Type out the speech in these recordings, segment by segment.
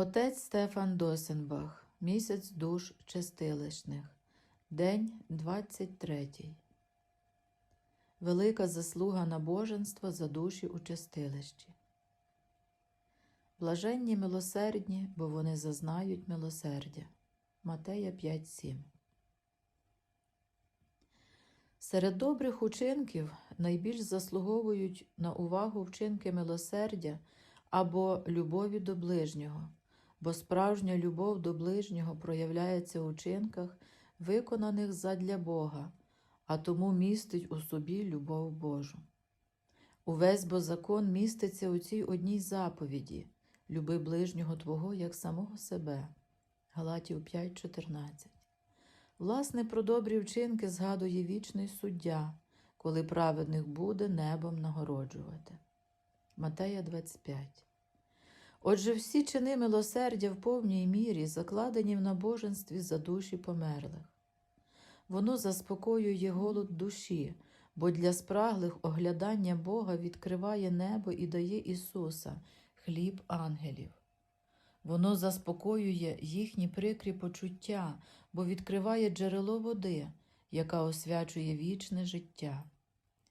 Отець Стефан Досенбах. Місяць душ чистилищних. День 23. Велика заслуга набоженства за душі у чистилищі. Блаженні милосердні, бо вони зазнають милосердя. Матея 5.7 Серед добрих учинків найбільш заслуговують на увагу вчинки милосердя або любові до ближнього, бо справжня любов до ближнього проявляється у чинках, виконаних задля Бога, а тому містить у собі любов Божу. Увесь бо закон міститься у цій одній заповіді люби ближнього Твого як самого себе. Галатів 5.14 Власне, про добрі вчинки згадує вічний суддя, коли праведних буде небом нагороджувати. Матея 25 Отже, всі чини милосердя в повній мірі закладені в набоженстві за душі померлих. Воно заспокоює голод душі, бо для спраглих оглядання Бога відкриває небо і дає Ісуса, хліб ангелів. Воно заспокоює їхні прикрі почуття, бо відкриває джерело води, яка освячує вічне життя.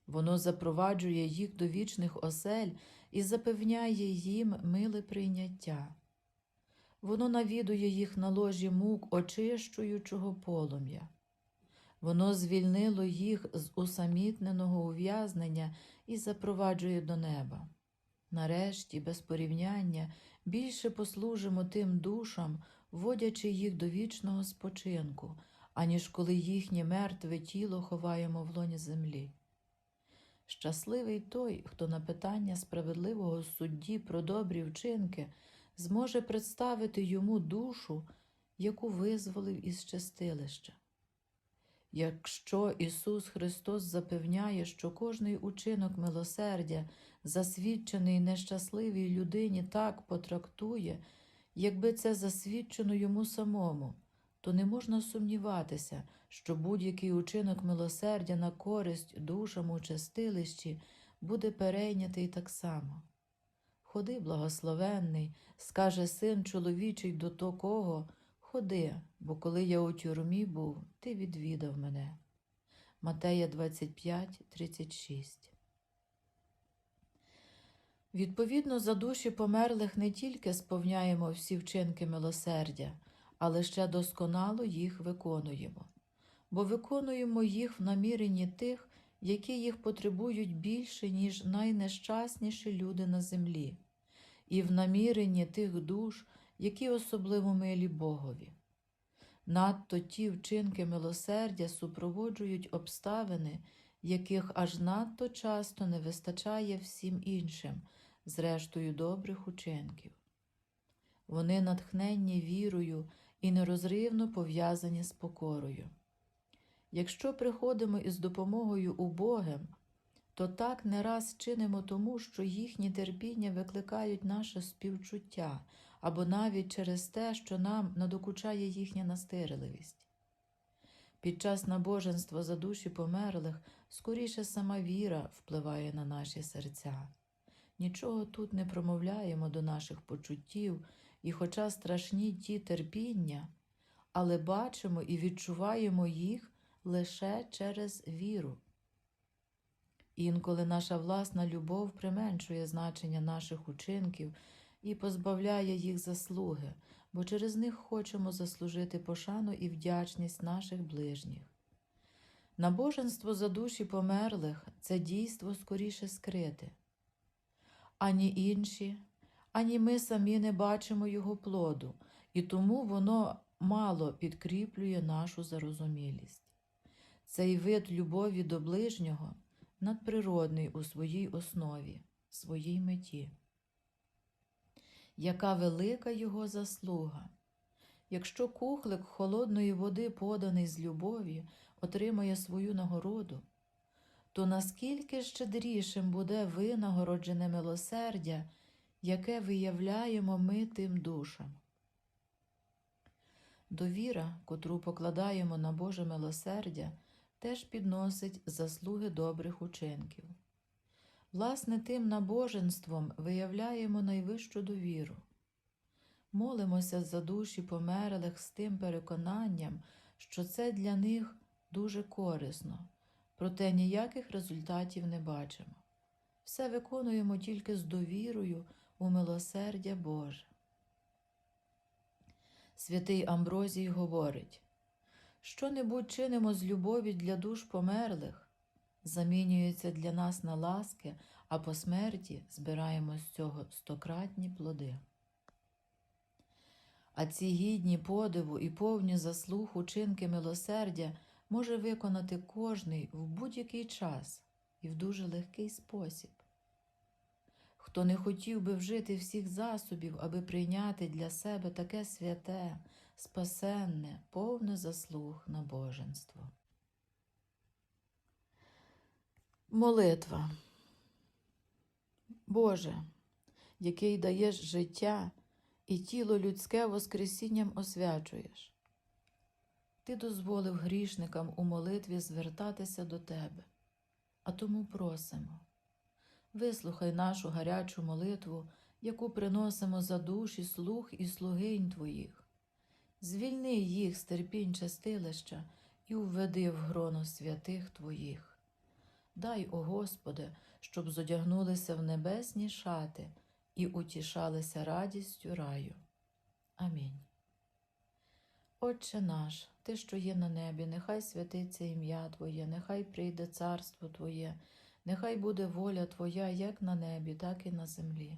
Воно запроваджує їх до вічних осель і запевняє їм миле прийняття. Воно навідує їх на ложі мук, очищуючого полум'я. Воно звільнило їх з усамітненого ув'язнення і запроваджує до неба. Нарешті, без порівняння, більше послужимо тим душам, вводячи їх до вічного спочинку, аніж коли їхнє мертве тіло ховаємо в лоні землі. Щасливий той, хто на питання справедливого судді про добрі вчинки зможе представити йому душу, яку визволив із чистилища. Якщо Ісус Христос запевняє, що кожний учинок милосердя, засвідчений нещасливій людині, так потрактує, якби це засвідчено йому самому, то не можна сумніватися, що будь-який учинок милосердя на користь душам у чистилищі буде перейнятий так само. Ходи, благословенний, скаже син чоловічий до такого, ходи, бо коли я у тюрмі був, ти відвідав мене. Матея 25, 36 Відповідно, за душі померлих не тільки сповняємо всі вчинки милосердя, але ще досконало їх виконуємо, бо виконуємо їх в наміренні тих, які їх потребують більше, ніж найнещасніші люди на землі, і в наміренні тих душ, які особливо милі Богові. Надто ті вчинки милосердя супроводжують обставини, яких аж надто часто не вистачає всім іншим, зрештою добрих учинків. Вони натхненні вірою і нерозривно пов'язані з покорою. Якщо приходимо із допомогою убогим, то так не раз чинимо тому, що їхні терпіння викликають наше співчуття або навіть через те, що нам надокучає їхня настирливість. Під час набоженства за душі померлих скоріше сама віра впливає на наші серця. Нічого тут не промовляємо до наших почуттів, і, хоча страшні ті терпіння, але бачимо і відчуваємо їх лише через віру. Інколи наша власна любов применшує значення наших учинків і позбавляє їх заслуги, бо через них хочемо заслужити пошану і вдячність наших ближніх. Набоженство за душі померлих це дійство скоріше скрите. Ані інші, ані ми самі не бачимо його плоду, і тому воно мало підкріплює нашу зарозумілість. Цей вид любові до ближнього надприродний у своїй основі, своїй меті. Яка велика його заслуга! Якщо кухлик холодної води, поданий з любові, отримає свою нагороду, то наскільки щедрішим буде винагороджене милосердя, яке виявляємо ми тим душам? Довіра, котру покладаємо на Боже милосердя, теж підносить заслуги добрих учинків. Власне, тим набоженством виявляємо найвищу довіру. молимося за душі померлих з тим переконанням, що це для них дуже корисно, проте ніяких результатів не бачимо. Все виконуємо тільки з довірою у милосердя Боже. Святий Амброзій говорить, що-небудь чинимо з любові для душ померлих, замінюється для нас на ласки, а по смерті збираємо з цього стократні плоди. А ці гідні подиву і повні заслуг учинки милосердя може виконати кожний в будь-який час і в дуже легкий спосіб. Хто не хотів би вжити всіх засобів, аби прийняти для себе таке святе, спасенне, повне заслуг на боженство. Молитва. Боже, який даєш життя і тіло людське Воскресінням освячуєш. Ти дозволив грішникам у молитві звертатися до Тебе, а тому просимо. Вислухай нашу гарячу молитву, яку приносимо за душі слух і слугинь Твоїх. Звільни їх з терпінь чистилища і введи в гроно святих Твоїх. Дай, о Господи, щоб зодягнулися в небесні шати і утішалися радістю раю. Амінь. Отче наш, Ти, що є на небі, нехай святиться ім'я Твоє, нехай прийде царство Твоє, нехай буде воля Твоя як на небі, так і на землі.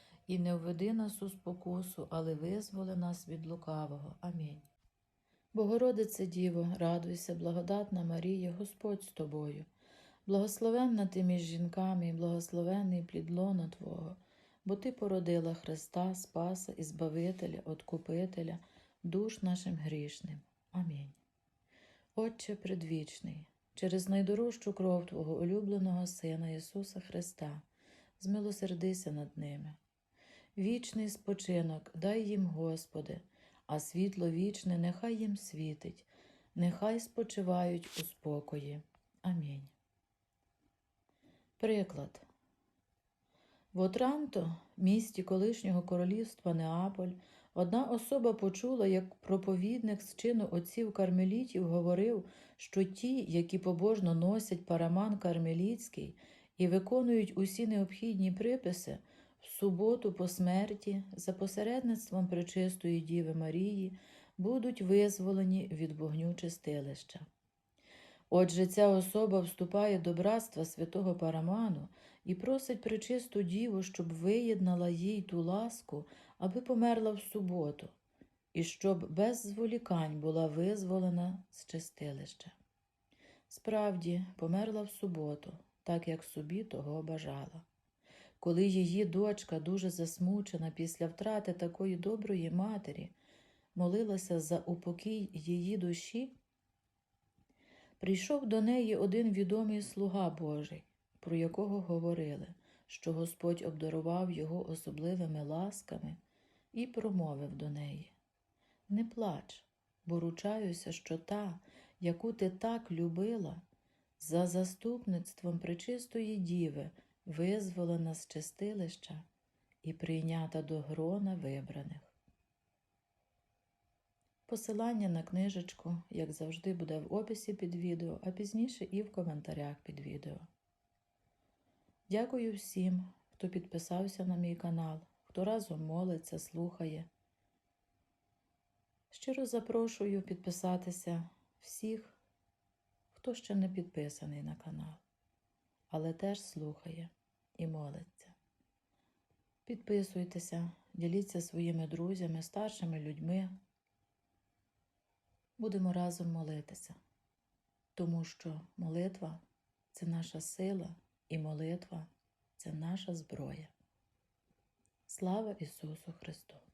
і не введи нас у спокусу, але визволи нас від лукавого. Амінь. Богородице Діво, радуйся, благодатна Марія, Господь з тобою. Благословенна ти між жінками, і благословенний плід лона Твого, бо Ти породила Христа, Спаса і Збавителя, Откупителя, душ нашим грішним. Амінь. Отче предвічний, через найдорожчу кров Твого улюбленого Сина Ісуса Христа, змилосердися над ними Вічний спочинок дай їм, Господи, а світло вічне нехай їм світить, нехай спочивають у спокої. Амінь. Приклад. В Отранто, місті колишнього королівства Неаполь, одна особа почула, як проповідник з чину отців кармелітів говорив, що ті, які побожно носять параман кармелітський і виконують усі необхідні приписи, в суботу по смерті за посередництвом Пречистої Діви Марії будуть визволені від вогню чистилища. Отже, ця особа вступає до братства святого Параману і просить пречисту діву, щоб виєднала їй ту ласку, аби померла в суботу, і щоб без зволікань була визволена з чистилища. Справді, померла в суботу, так як собі того бажала. Коли її дочка, дуже засмучена після втрати такої доброї матері, молилася за упокій її душі, прийшов до неї один відомий слуга Божий, про якого говорили, що Господь обдарував його особливими ласками і промовив до неї: Не плач, бо ручаюся, що та, яку ти так любила, за заступництвом пречистої діви визволена з чистилища і прийнята до грона вибраних. Посилання на книжечку, як завжди, буде в описі під відео, а пізніше і в коментарях під відео. Дякую всім, хто підписався на мій канал, хто разом молиться, слухає. Щиро запрошую підписатися всіх, хто ще не підписаний на канал, але теж слухає і молиться. Підписуйтеся, діліться своїми друзями, старшими людьми. Будемо разом молитися, тому що молитва це наша сила і молитва це наша зброя. Слава Ісусу Христу!